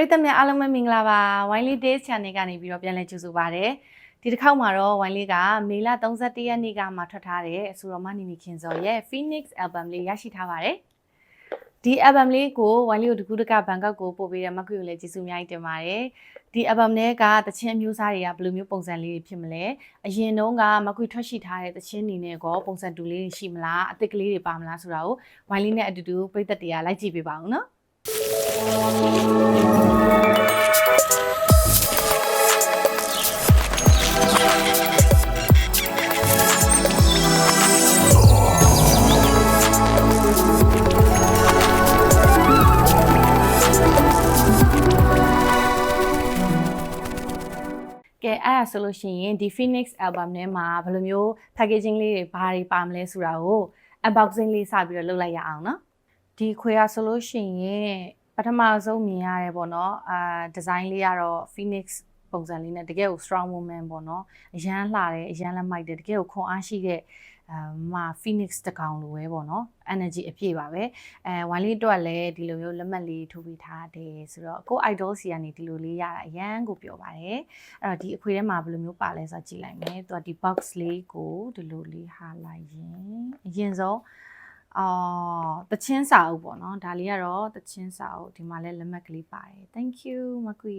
ပရိသတ်များအားလုံးပဲမင်္ဂလာပါ Winely Days Channel ကနေပြီးတော့ပြန်လည်ကြိုဆိုပါရစေဒီတစ်ခေါက်မှာတော့ Winely ကမေလ31ရက်နေ့ကမှထွက်ထားတဲ့အဆိုတော်မနီနီခင်စော်ရဲ့ Phoenix album လေးရရှိထားပါတယ်ဒီ album လေးကို Winely ကိုတကူးတကဘန်ကောက်ကိုပို့ပေးတဲ့မကွေကိုလည်းကျေးဇူးအများကြီးတင်ပါတယ်ဒီ album ထဲကတချင်းအမျိုးအစားတွေကဘယ်လိုမျိုးပုံစံလေးတွေဖြစ်မလဲအရင်တုန်းကမကွေထွက်ရှိထားတဲ့တချင်းနေနဲ့ကောပုံစံတူလေးတွေရှိမလားအသစ်ကလေးတွေပါမလားဆိုတာကို Winely နဲ့အတူတူပရိသတ်တွေကလိုက်ကြည့်ပေးပါဦးနော် ကဲအဲ့ဒါဆိုလို့ရှိရင်ဒီ Phoenix album ထဲမှာဘယ်လိုမျိုး packaging လေးတွေဘာတွေပါမလဲဆိုတာကို unboxing လေးစပြီးတော့လုပ်လိုက်ရအောင်နော် ဒီခွေရဆိုလို့ရှိရင်ပထမဆုံးမြင်ရတယ်ပေါ့နော်အာ design လေးကတော့ Phoenix ပုံစံလေးနဲ့တကယ်ကို strong woman ပေါ့နော်အရန်လှတယ်အရန်လက်မိုက်တယ်တကယ်ကိုခွန်အားရှိတဲ့အာမ Phoenix တကောင်လိုပဲပေါ့နော် energy အပြည့်ပါပဲအဲဝိုင်းလေးအတွက်လည်းဒီလိုမျိုးလက်မှတ်လေးထိုးပေးထားတယ်ဆိုတော့ကို idol စီကနေဒီလိုလေးရတာအရန်ကိုပြောပါတယ်အဲ့တော့ဒီအခွေထဲမှာဘယ်လိုမျိုးပါလဲဆိုတာကြည့်လိုက်မယ်သူကဒီ box လေးကိုဒီလိုလေးဟာလိုက်ရင်အရင်ဆုံး အော်တချင်းစာအုပ်ပေါ့နော်ဒါလေးကတော့တချင်းစာအုပ်ဒီမှာလည်းလက်မှတ်ကလေးပါတယ် thank you မကွေ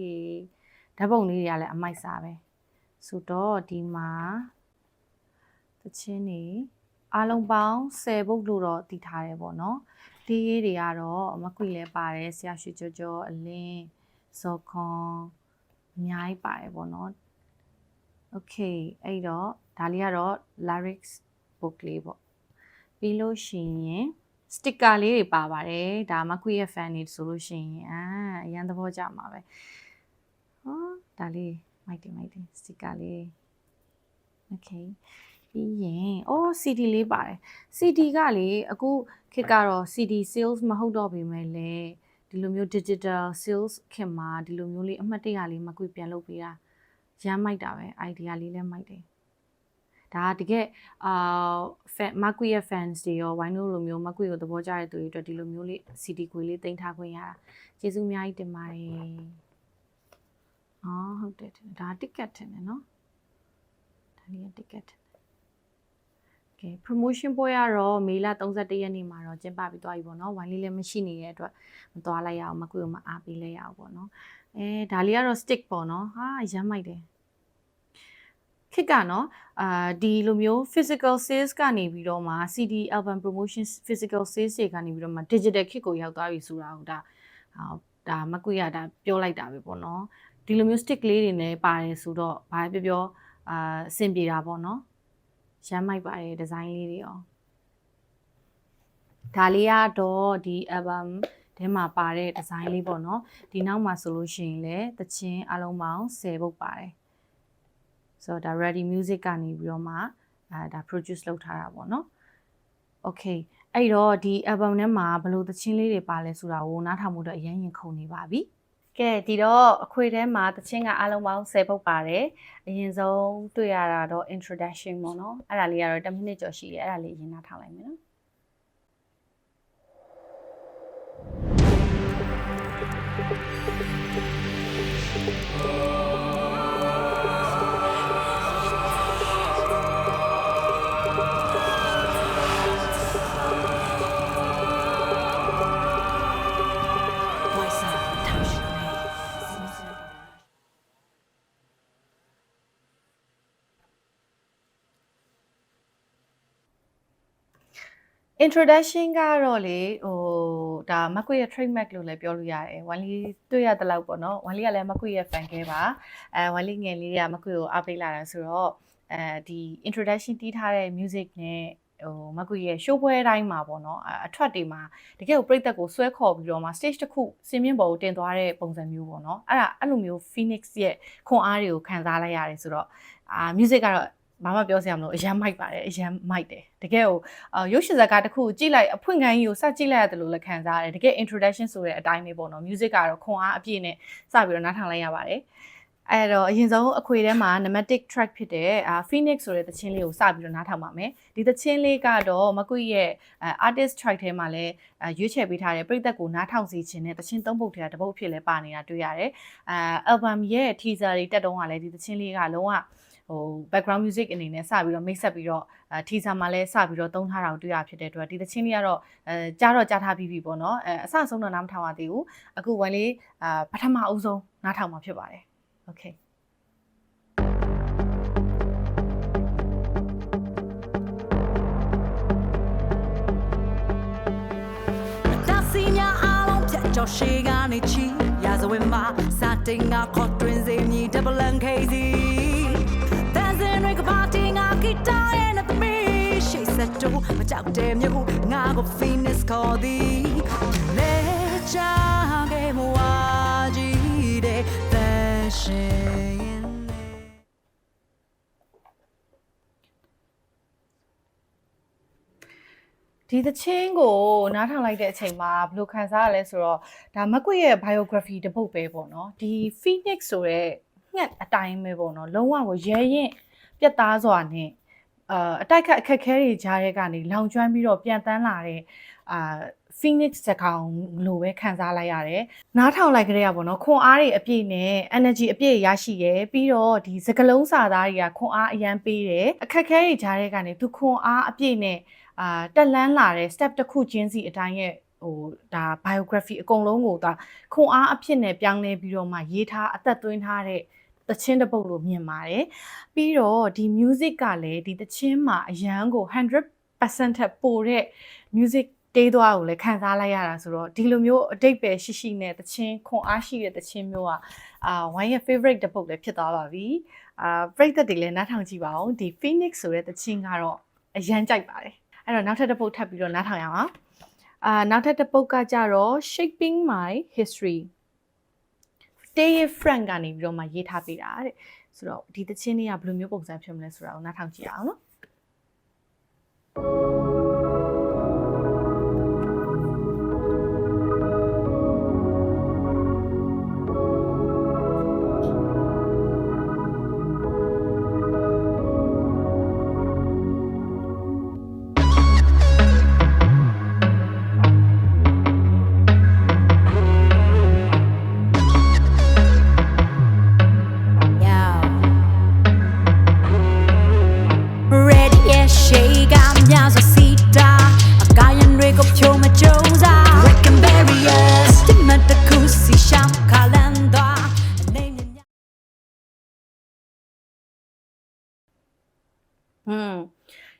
ဓာတ်ပုံလေးတွေကလည်းအမိုက်စားပဲဆိုတော့ဒီမှာတချင်းနေအားလုံးပေါင်း10ပုတ်လို့တော့တည်ထားတယ်ပေါ့နော်ဒီရေးတွေကတော့မကွေလည်းပါတယ်ဆရာရွှေကျော်ကျော်အလင်းဇော်ခွန်အများကြီးပါတယ်ပေါ့နော် okay အဲ့တော့ဒါလေးကတော့ lyrics book လေးပေါ့ ပြီးလို့ရှိရင် sticker လေးတွေပါပါတယ်ဒါမကွေရဲ့ fan တွေဆိုလို့ရှိရင်အာအရန်သဘောကျမှာပဲဟောဒါလေးမိုက်တယ်မိုက်တယ် sticker လေး okay ပြီးရင်အော် CD လေးပါတယ် CD ကလေအခုခေတ်ကတော့ CD sales မဟုတ်တော့ပေမဲ့လည်းဒီလိုမျိုး digital sales ခင်မှာဒီလိုမျိုးလေးအမှတ်တရလေးမကွေပြန်လုပ်ပေးတာရမ်းမိုက်တာပဲ idea လေးလည်းမိုက်တယ် ဒါကတကယ်အာ fan မကွေရဲ့ fans တွေရောဝိုင်းလို့လိုမျိုးမကွေကိုသဘောကျတဲ့သူတွေအတွက်ဒီလိုမျိုးလေး CD ခွေလေးတင်ထားခွင့်ရတာကျေးဇူးအများကြီးတင်ပါတယ်အော်ဟုတ်တယ်ဒါ ticket တင်တယ်နော်ဒါလေးက ticket တင်ကဲ promotion ပွဲကတော့မေလ31ရက်နေ့မှာတော့ကျင်းပပြီးသွားပြီပေါ့နော်ဝိုင်းလေးလည်းမရှိနေတဲ့အတွက်မသွားလိုက်ရအောင်မကွေကိုမအားပေးလိုက်ရအောင်ပေါ့နော်အဲဒါလေးကတော့ stick ပေါ့နော်ဟာရမ်းမိုက်တယ် ခစ်ကနော်အာဒီလိုမျိုး physical sales ကနေပြီးတော့မှ CD album promotion physical sales တွေကနေပြီးတော့မှ digital kit ကိုရောက်သွားပြီဆိုတာကိုဒါဟာဒါမကွေရဒါပြောလိုက်တာပဲပေါ့နော်ဒီလိုမျိုး stick လေးတွေနဲ့ပါတယ်ဆိုတော့ဘာပဲပြောပြောအာအဆင်ပြေတာပေါ့နော်ရမ်းမိုက်ပါတယ်ဒီဇိုင်းလေးတွေရောဒါလေးကတော့ဒီ album ထဲမှာပါတဲ့ဒီဇိုင်းလေးပေါ့နော်ဒီနောက်မှာဆိုလို့ရှိရင်လည်းတချင်းအလုံးပေါင်း10ပုတ်ပါတယ် ဆိုတော့ဒါ ready music ကနေပြီးတော့မှအဲဒါ produce လုပ်ထားတာပေါ့နော် okay အဲ့တော့ဒီ album ထဲမှာဘယ်လိုသချင်းလေးတွေပါလဲဆိုတာကိုနားထောင်မှုတော့အရင်ရင်ခုန်နေပါပြီကဲဒီတော့အခွေထဲမှာသချင်းကအလုံးပေါင်း10ပုတ်ပါတယ်အရင်ဆုံးတွေ့ရတာတော့ introduction ပေါ့နော်အဲ့ဒါလေးကတော့10မိနစ်ကျော်ရှိတယ်အဲ့ဒါလေးအရင်နားထောင်လိုက်မယ်နော် introduction ကတော့လေဟိုဒါမကွေရဲ့ trademark လို့လည်းပြောလို့ရတယ်ဝမ်လီတွေ့ရတဲ့လောက်ပေါ့နော်ဝမ်လီကလည်းမကွေရဲ့ fan ခဲပါအဲဝမ်လီငယ်လေးကမကွေကိုအားပေးလာတာဆိုတော့အဲဒီ introduction တီးထားတဲ့ music နဲ့ဟိုမကွေရဲ့ show ပွဲတိုင်းမှာပေါ့နော်အအထွက်တွေမှာတကယ်ကိုပြိသက်ကိုဆွဲခေါ်ပြီးတော့မှ stage တစ်ခုစင်မြင့်ပေါ်ကိုတင်သွားတဲ့ပုံစံမျိုးပေါ့နော်အဲ့ဒါအဲ့လိုမျိုး Phoenix ရဲ့ခွန်အားတွေကိုခံစားလိုက်ရတယ်ဆိုတော့အာ music ကတော့ ဘာမှပြောစရာမလိုအရန်မိုက်ပါတယ်အရန်မိုက်တယ်တကယ်ကိုအာရုပ်ရှင်ဇာတ်ကားတစ်ခုကြည့်လိုက်အဖွင့်ခိုင်းကြီးကိုစကြည့်လိုက်ရတယ်လို့လည်းခံစားရတယ်တကယ် introduction ဆိုတဲ့အတိုင်းလေးပေါ့နော် music ကတော့ခွန်အားအပြည့်နဲ့စပြီးတော့နားထောင်လိုက်ရပါတယ်အဲ့တော့အရင်ဆုံးအခွေထဲမှာ nematic track ဖြစ်တဲ့အာ Phoenix ဆိုတဲ့သချင်းလေးကိုစပြီးတော့နားထောင်ပါမယ်ဒီသချင်းလေးကတော့မကွေရဲ့အာ artist track ထဲမှာလည်းအာရွေးချယ်ပေးထားတဲ့ပြည်သက်ကိုနားထောင်စီခြင်းနဲ့သချင်းသုံးပုတ်ထဲကတစ်ပုတ်ဖြစ်လဲပါနေတာတွေ့ရတယ်အာ album ရဲ့ teaser တွေတက်တုံးကလည်းဒီသချင်းလေးကလုံးဝ ဟို background music အနေနဲ့စပြီးတော့ mix up ပြီးတော့အဲ teaser မှာလည်းစပြီးတော့သုံးထားတာကိုတွေ့ရဖြစ်တဲ့အတွက်ဒီသချင်းလေးကတော့အဲကြားတော့ကြားထားပြီးပြီပေါ့နော်အဲအစဆုံးတော့နားမထောင်ရသေးဘူးအခုဝိုင်းလေးအာပထမအဦးဆုံးနားထောင်မှာဖြစ်ပါတယ် okay တာစီညာအားလုံးဖြတ်ကျော်ရှေကနေချီရာဇဝင်မှာစာတင်ငါခေါ်တွင်စေမြည် double and crazy ဂီတာရဲ့နဲ့သမီးရှိတ်ဆက်တူမကြောက်တဲ့မြို့ငါကို Phoenix ခေါ်သည်လေချာခဲ့မွာကြီးတဲ့တန်ရှင်ဒီသချင်းကိုနားထောင်လိုက်တဲ့အချိန်မှာဘယ်လိုခံစားရလဲဆိုတော့ဒါမက်ကွေရဲ့ biography တစ်ပုဒ်ပဲပေါ့နော်ဒီ Phoenix ဆိုတဲ့ငှက်အတိုင်းပဲပေါ့နော်လုံးဝကိုရဲရင် ပြတ်သားစွာနဲ့အာအတိုက်ခတ်အခက်ခဲတွေကြားထဲကနေလောင်ကျွမ်းပြီးတော့ပြန်တန်းလာတဲ့အာ Phoenix စကောင်လိုပဲခံစားလိုက်ရတယ်။နားထောင်လိုက်ကြရပါတော့ခွန်အားတွေအပြည့်နဲ့ energy အပြည့်ရရှိရယ်ပြီးတော့ဒီစကလုံးစာသားတွေကခွန်အားအရန်ပေးတယ်။အခက်ခဲတွေကြားထဲကနေသူခွန်အားအပြည့်နဲ့အာတက်လန်းလာတဲ့ step တစ်ခုချင်းစီအတိုင်းရဲ့ဟိုဒါ biography အကုန်လုံးကိုဒါခွန်အားအဖြစ်နဲ့ပြောင်းလဲပြီးတော့မှရေးထားအသက်သွင်းထားတဲ့ တချင်းတစ်ပုတ်လို့မြင်ပါတယ်ပြီးတော့ဒီ music ကလည်းဒီတချင်းမှာအရန်ကို100%ထက်ပိုတဲ့ music တေးသွားကိုလည်းခံစားလိုက်ရတာဆိုတော့ဒီလိုမျိုးအတိတ်ပဲရှိရှိနဲ့တချင်းခွန်အားရှိတဲ့တချင်းမျိုးอ่ะအာဝိုင်းရဲ့ favorite တစ်ပုတ်လည်းဖြစ်သွားပါပြီအာပရိသတ်တွေလည်းနားထောင်ကြည့်ပါဦးဒီ Phoenix ဆိုတဲ့တချင်းကတော့အရန်ကြိုက်ပါတယ်အဲ့တော့နောက်ထပ်တစ်ပုတ်ထပ်ပြီးတော့နားထောင်ရအောင်အာနောက်ထပ်တစ်ပုတ်ကကြတော့ shaping my history Stay friend ကနေပြီးတော့မှရေးထားပေးတာတဲ့ဆိုတော့ဒီသချင်းလေးကဘယ်လိုမျိုးပုံစံဖြစ်မလဲဆိုတာကိုနားထောင်ကြည့်အောင်နော်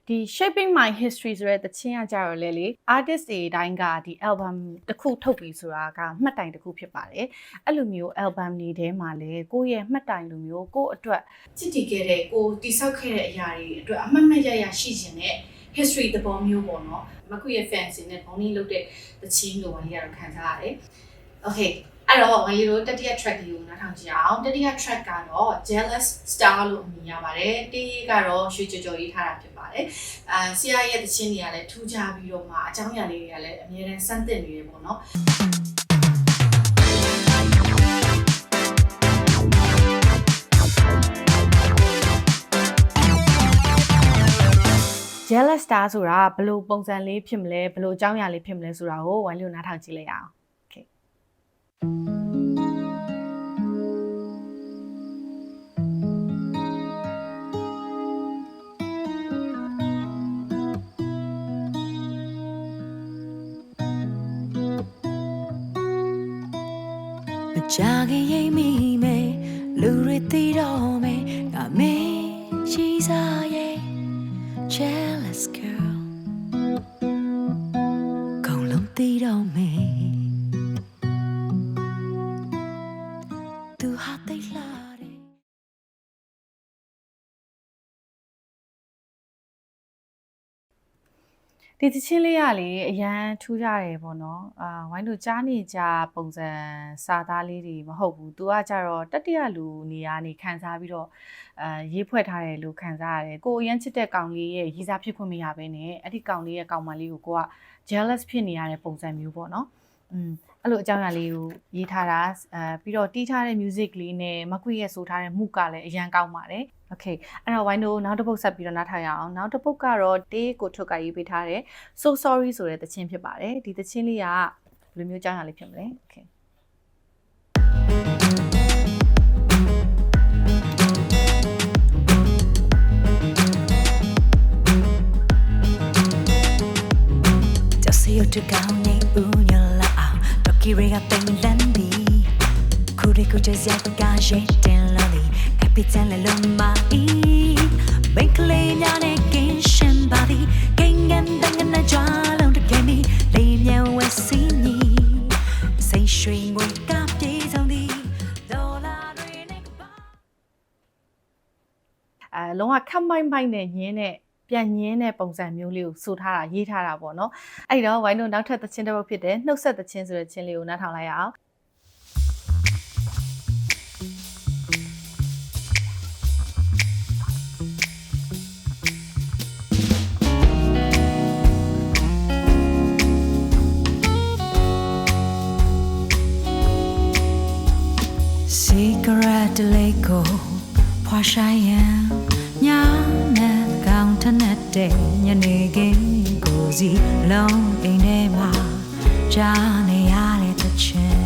ဒီ shaping my history ဆိုတဲ့သချင်းကကြတော့လေလေ artist တွေအတိုင်းကဒီ album တစ်ခုထုတ်ပြီဆိုတာကမှတ်တိုင်တစ်ခုဖြစ်ပါတယ်အဲ့လိုမျိုး album တွေထဲမှာလေကိုယ့်ရဲ့မှတ်တိုင်လိုမျိုးကိုယ့်အတွက်ချစ်တည်ခဲ့တဲ့ကိုယ်တိဆောက်ခဲ့တဲ့အရာတွေအတွက်အမှတ်မှတ်ရရရှိခြင်းနဲ့ history သဘောမျိုးပေါ့နော်မခုရဲ့ fans တွေနဲ့ဘောင်းလေးလုပ်တဲ့သချင်းလိုပါလေးကတော့ခံစားရတယ် okay အဲ့တော့ငါရီတို့တတိယ track လေးကိုနားထောင်ကြည့်အောင်တတိယ track ကတော့ jealous star လို့အမည်ရပါတယ်တေးကတော့ရွှေကြော်ကြော်ရေးထားတာဖြစ်ပါတယ်အာဆရာရဲ့တခြင်းတွေကလည်းထူးခြားပြီးတော့မှအကြောင်းအရာလေးတွေကလည်းအများနဲ့စမ်းသစ်နေတယ်ပေါ့နော် jealous star ဆိုတာဘယ်လိုပုံစံလေးဖြစ်မလဲဘယ်လိုအကြောင်းအရာလေးဖြစ်မလဲဆိုတာကိုဝိုင်းလို့နားထောင်ကြည့်လိုက်ရအောင် okay မ ကြခင်ရိပ်မိမယ်လူတွေသိတော့မယ်ငါမေးရှိစားရဲ့ jealous girl ကောင်းလုံးသိတော့မယ် ဒီသချင်းလေးကလေအရန်ထူးကြတယ်ပေါ့နော်အာဝိုင်းတို့ကြားနေကြပုံစံစာသားလေးတွေမဟုတ်ဘူးသူကကြတော့တတိယလူနေရာနေခံစားပြီးတော့အာရေးဖွဲ့ထားတယ်လို့ခံစားရတယ်ကိုအရန်ချစ်တဲ့ကောင်လေးရဲ့ရေးစားဖြစ်ခွင့်မရဘဲနဲ့အဲ့ဒီကောင်လေးရဲ့ကောင်မလေးကိုကိုက jealous ဖြစ်နေရတဲ့ပုံစံမျိုးပေါ့နော်อืมအဲ့လိုအကြောင်းအရာလေးကိုရေးထားတာအဲပြီးတော့တီးထားတဲ့ music လေးနဲ့မကွေရဲ့ဆိုထားတဲ့မှုကလည်းအရန်ကောင်းပါတယ် okay အဲ့တော့ဝိုင်းတို့နောက်တစ်ပုတ်ဆက်ပြီးတော့နားထောင်ရအောင်နောက်တစ်ပုတ်ကတော့တေးကိုထွတ်ကရေးပေးထားတဲ့ so sorry ဆိုတဲ့သချင်းဖြစ်ပါတယ်ဒီသချင်းလေးကဘယ်လိုမျိုးအကြောင်းအရာလေးဖြစ်မလဲ okay ကြောက်စရုပ်တကောင်းနေဦးညလာအောင်ဒေါကီရီကပိန်လန်ဒီခုရီကိုကြစရကရဲတင်လာလီက ပီတန်လလုံးမအီမိတ်ကလေးများနဲ့ကင်းရှင်ပါသည်ကင်းငန်တန်ငန်ကြွားလုံးတကယ်မီလေးမြန်ဝဲစီနီစိတ်ရွှင်ငွေကပြေဆုံးသည်ဒေါ်လာတွေနဲ့ကပါအဲလုံးဝခက်မိုက်မိုက်နဲ့ညင်းတဲ့ပြန်ညင်းတဲ့ပုံစံမျိုးလေးကိုဆိုထားတာရေးထားတာပေါ့နော်အဲ့တော့ဝိုင်းတို့နောက်ထပ်သချင်းတစ်ပုတ်ဖြစ်တဲ့နှုတ်ဆက်သချင်းဆိုတဲ့ချင်းလေးကိုနားထောင်လိုက်ရအောင် Cigarette လေးကိုဖွာဆိုင်ရန်ညာနဲ့ကောင်းထနဲ့တဲ့ညနေခင်းကိုစီလုံးအိမ်ထဲမှာကြားနေရတဲ့တချင်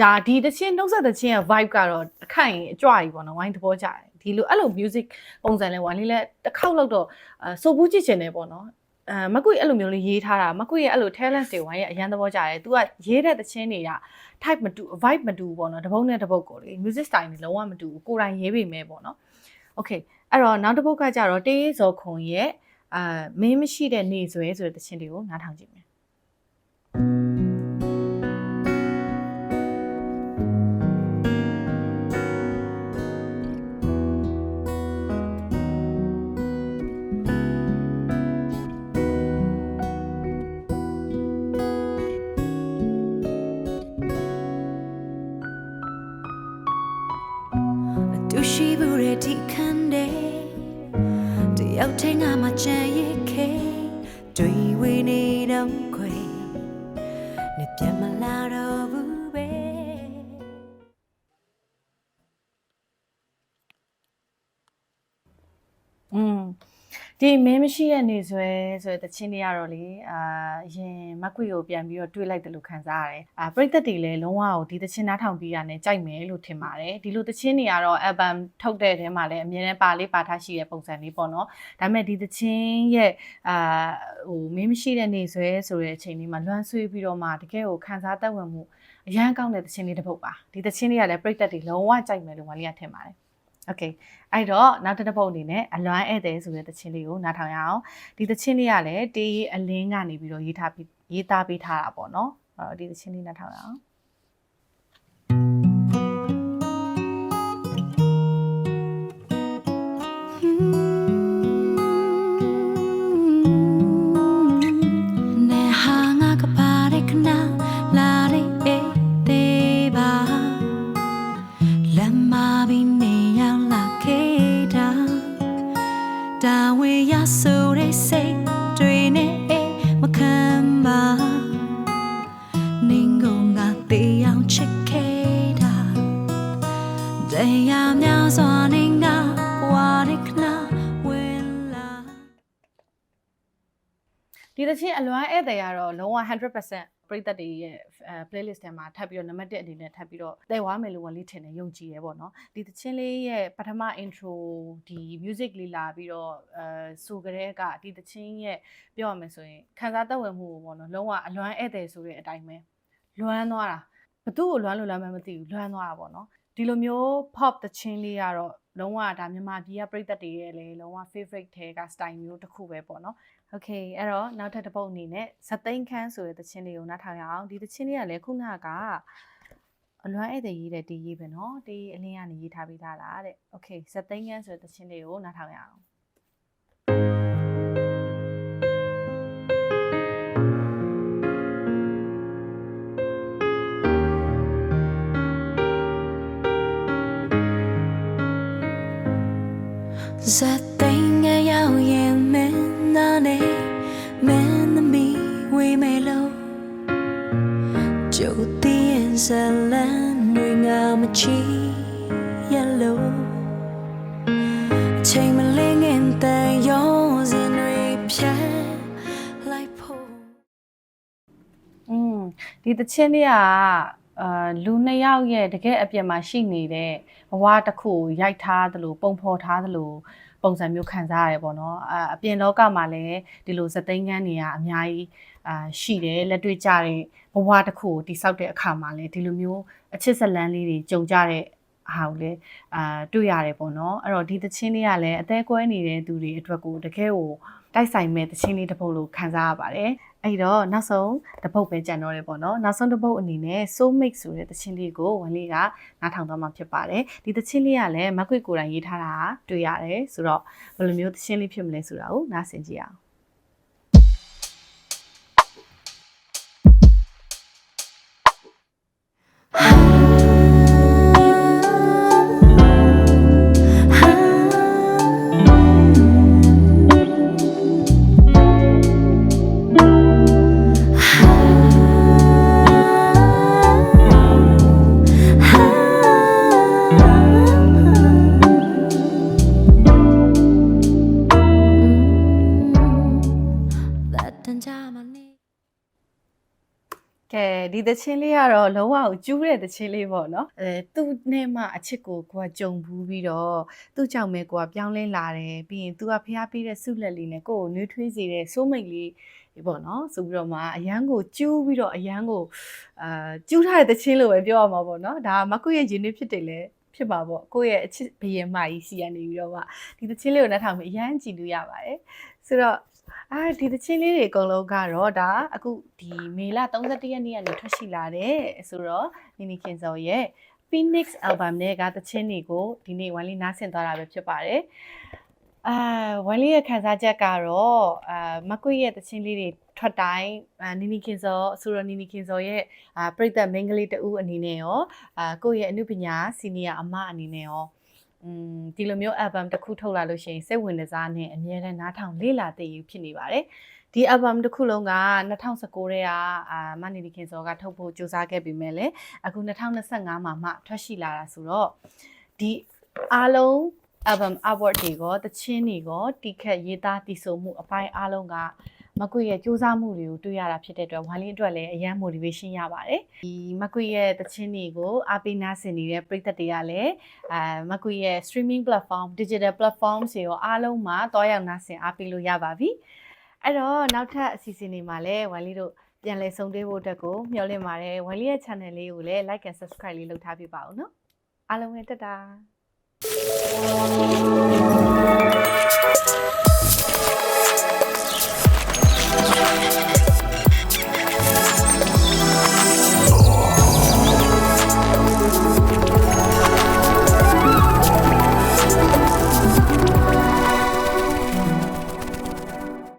ဒါဒီသချင်းနှုတ်ဆက်သချင်းရဲ့ vibe ကတော့အခိုင်အကြွကြီးပေါ့နော်ဝိုင်းသဘောကျတယ်ဒီလိုအဲ့လို music ပုံစံလဲဝိုင်းလေးလဲတစ်ခေါက်လောက်တော့အဲစိုးဘူးကြည့်ချင်တယ်ပေါ့နော် အဲမကွေအဲ့လိုမျိုးလေးရေးထားတာမကွေရဲ့အဲ့လို talent တွေဝိုင်းရဲ့အရန်သဘောကျတယ်။ तू ကရေးတဲ့သချင်းတွေက type မတူ vibe မတူဘူးပေါ့နော်။တစ်ပုတ်နဲ့တစ်ပုတ်ကိုလေ music style တွေလုံးဝမတူဘူး။ကိုယ်တိုင်ရေးပေမဲ့ပေါ့နော်။ Okay အဲ့တော့နောက်တစ်ပုတ်ကကြတော့တေးဇော်ခွန်ရဲ့အာမင်းမရှိတဲ့နေဆွဲဆိုတဲ့သချင်းတွေကိုနားထောင်ကြည့်မယ် ဒီမင်းမရှိတဲ့နေဆွဲဆိုတဲ့တချင်းတွေကတော့လေအာရင်မက်ကွေကိုပြန်ပြီးတော့တွေးလိုက်တယ်လို့ခံစားရတယ်အာပရိသတ်တွေလည်းလုံးဝကိုဒီတချင်းနားထောင်ပြီးရတယ်ကြိုက်မယ်လို့ထင်ပါတယ်ဒီလိုတချင်းတွေကတော့ album ထုတ်တဲ့ထဲမှာလည်းအများနဲ့ပါလေးပါထားရှိတဲ့ပုံစံလေးပေါ့နော်ဒါပေမဲ့ဒီတချင်းရဲ့အာဟိုမင်းမရှိတဲ့နေဆွဲဆိုတဲ့အချိန်လေးမှာလွမ်းဆွေးပြီးတော့မှတကယ်ကိုခံစားသက်ဝင်မှုအရန်ကောင်းတဲ့တချင်းလေးတစ်ပုဒ်ပါဒီတချင်းလေးကလည်းပရိသတ်တွေလုံးဝကြိုက်မယ်လို့မလေးကထင်ပါတယ် Okay အဲ့တော့နောက်တစ်တစ်ပုတ်အနေနဲ့အလွမ်းဧည့်သည်ဆိုတဲ့သချင်းလေးကိုနားထောင်ရအောင်ဒီသချင်းလေးကလည်းတေးအလင်းကနေပြီးတော့ရေးထားပြီးရေးသားပေးထားတာပေါ့နော်အဲ့တော့ဒီသချင်းလေးနားထောင်ရအောင် ဒီသချင်းအလွမ်းဧည့်သည်ကတော့လုံးဝ100%ပရိသတ်တွေရဲ့အဲ playlist ထဲမှာထပ်ပြီးတော့နံပါတ်1အနေနဲ့ထပ်ပြီးတော့တည်သွားမယ်လို့ဝင်လေးထင်တယ်ယုံကြည်ရဲပေါ့နော်ဒီသချင်းလေးရဲ့ပထမ intro ဒီ music လေးလာပြီးတော့အဲဆိုကြတဲ့ကဒီသချင်းရဲ့ပြောရမယ်ဆိုရင်ခံစားသက်ဝင်မှုကိုပေါ့နော်လုံးဝအလွမ်းဧည့်သည်ဆိုတဲ့အတိုင်းပဲလွမ်းသွားတာဘသူ့ကိုလွမ်းလို့လွမ်းမှမသိဘူးလွမ်းသွားတာပေါ့နော်ဒီလိုမျိုး pop သချင်းလေးကတော့လုံးဝဒါမြန်မာပြည်ကပရိသတ်တွေရဲ့လေလုံးဝ favorite ထဲက style မျိုးတစ်ခုပဲပေါ့နော် Okay အဲ့တော့နောက်ထပ်တစ်ပုတ်အနေနဲ့ဇသိန်းခန်းဆိုတဲ့သချင်းလေးကိုနားထောင်ရအောင်ဒီသချင်းလေးကလည်းခုနကအလွမ်းဧည့်သည်ရေးတဲ့တီးရေးပဲเนาะတီးအလင်းကနေရေးထားပေးထားတာတဲ့ Okay ဇသိန်းခန်းဆိုတဲ့သချင်းလေးကိုနားထောင်ရအောင် ဇ တို့တည်ရင်ဇလန်တွေငါမချီ yellow ချိန်မလင်းငင်တန်ရောစင်တွေဖြတ်လိုက်ဖို့อืมဒီသချင်းလေးကအာလူနှစ်ယောက်ရဲ့တကယ်အပြင်မှာရှိနေတဲ့ဘဝတစ်ခုကိုရိုက်ထားသလိုပုံဖော်ထားသလိုပုံစံမျိုးခံစားရတယ်ပေါ့နော်အာအပြင်လောကမှာလည်းဒီလိုဇသိန်းကန်းတွေကအများကြီးအာရှိတယ်လက်တွေ့ကြတဲ့ ဘဝတစ်ခုကိုတိဆောက်တဲ့အခါမှာလည်းဒီလိုမျိုးအချစ်ဇလန်းလေးတွေကြုံကြတဲ့ဟာကိုလည်းအာတွေ့ရတယ်ပေါ့နော်အဲ့တော့ဒီသချင်းလေးကလည်းအသေးကွဲနေတဲ့သူတွေအတွက်ကိုတကယ်ကိုတိုက်ဆိုင်မဲ့သချင်းလေးတစ်ပုဒ်လို့ခံစားရပါတယ်အဲ့တော့နောက်ဆုံးတစ်ပုဒ်ပဲကြံတော့တယ်ပေါ့နော်နောက်ဆုံးတစ်ပုဒ်အနေနဲ့ soul mix ဆိုတဲ့သချင်းလေးကိုဝန်လေးကနားထောင်သွားမှာဖြစ်ပါတယ်ဒီသချင်းလေးကလည်းမကွေကိုယ်တိုင်ရေးထားတာတွေ့ရတယ်ဆိုတော့ဘယ်လိုမျိုးသချင်းလေးဖြစ်မလဲဆိုတာကိုနားဆင်ကြည့်အောင် ဒီသချင်းလေးကတော့လုံးဝကိုကျူးတဲ့သချင်းလေးပေါ့နော်အဲသူ့နဲ့မှအချစ်ကိုကိုကကြုံဘူးပြီးတော့သူ့ကြောင့်ပဲကိုကပြောင်းလဲလာတယ်ပြီးရင်သူကဖျားပေးတဲ့ဆုလက်လေးနဲ့ကိုကိုနှွေးထွေးစေတဲ့စိုးမိတ်လေးပေါ့နော်ဆိုပြီးတော့မှအရန်ကိုကျူးပြီးတော့အရန်ကိုအာကျူးထားတဲ့သချင်းလို့ပဲပြောရမှာပေါ့နော်ဒါကမကွရဲ့ရင်နွေးဖြစ်တယ်လေဖြစ်ပါပေါ့ကိုယ့်ရဲ့အချစ်ဘယင်မကြီးစီကနေပြီးတော့မှဒီသချင်းလေးကိုနှက်ထောင်ပြီးအရန်ကြည်လို့ရပါတယ်ဆိုတော့ အာဒီသချင်းလေးတွေအကုန်လုံးကတော့ဒါအခုဒီမေလ31ရက်နေ့ကနေထွက်ရှိလာတဲ့ဆိုတော့နီနီခင်စောရဲ့ Phoenix album နဲ့ကသချင်းတွေကိုဒီနေ့ဝိုင်းလေးနားဆင်သွားတာပဲဖြစ်ပါတယ်အာဝိုင်းလေးရဲ့ခန်းစားချက်ကတော့အာမကွေရဲ့သချင်းလေးတွေထွက်တိုင်းအာနီနီခင်စောဆိုတော့နီနီခင်စောရဲ့အာပြိသက်မင်းကလေးတဦးအနေနဲ့ရောအာကိုယ့်ရဲ့အမှုပညာစီနီယာအမအနေနဲ့ရော อืมဒီလိုမျိုး album တစ်ခုထုတ်လာလို့ရှိရင်စိတ်ဝင်စားနဲ့အမြဲတမ်းနားထောင်လေ့လာသိယူဖြစ်နေပါတယ်ဒီ album တစ်ခုလုံးက2019ထဲကအာမနီဒီခင်စောကထုတ်ဖို့ကြိုးစားခဲ့ပေမဲ့လည်းအခု2025မှာမှထွက်ရှိလာတာဆိုတော့ဒီအားလုံး album award တွေကတချင်းတွေကတီခက်ရေးသားတည်ဆိုမှုအပိုင်းအားလုံးက မကွေရဲ့စူးစမ်းမှုတွေကိုတွေ့ရတာဖြစ်တဲ့အတွက်ဝိုင်းလင်းအတွက်လည်းအရန် motivation ရပါတယ်ဒီမကွေရဲ့တချင်းတွေကိုအားပေးနာဆင်နေတဲ့ပရိသတ်တွေကလည်းအဲမကွေရဲ့ streaming platform digital platform တွေရောအားလုံးမှာတွားရောက်နားဆင်အားပေးလို့ရပါပြီအဲ့တော့နောက်ထပ်အစီအစဉ်တွေမှာလည်းဝိုင်လီတို့ပြန်လည်ဆုံတွေ့ဖို့အတွက်ကိုမျှော်လင့်ပါတယ်ဝိုင်လီရဲ့ channel လေးကိုလည်း like and subscribe လေးလုပ်ထားပြပါဦးနော်အားလုံးပဲတက်တာ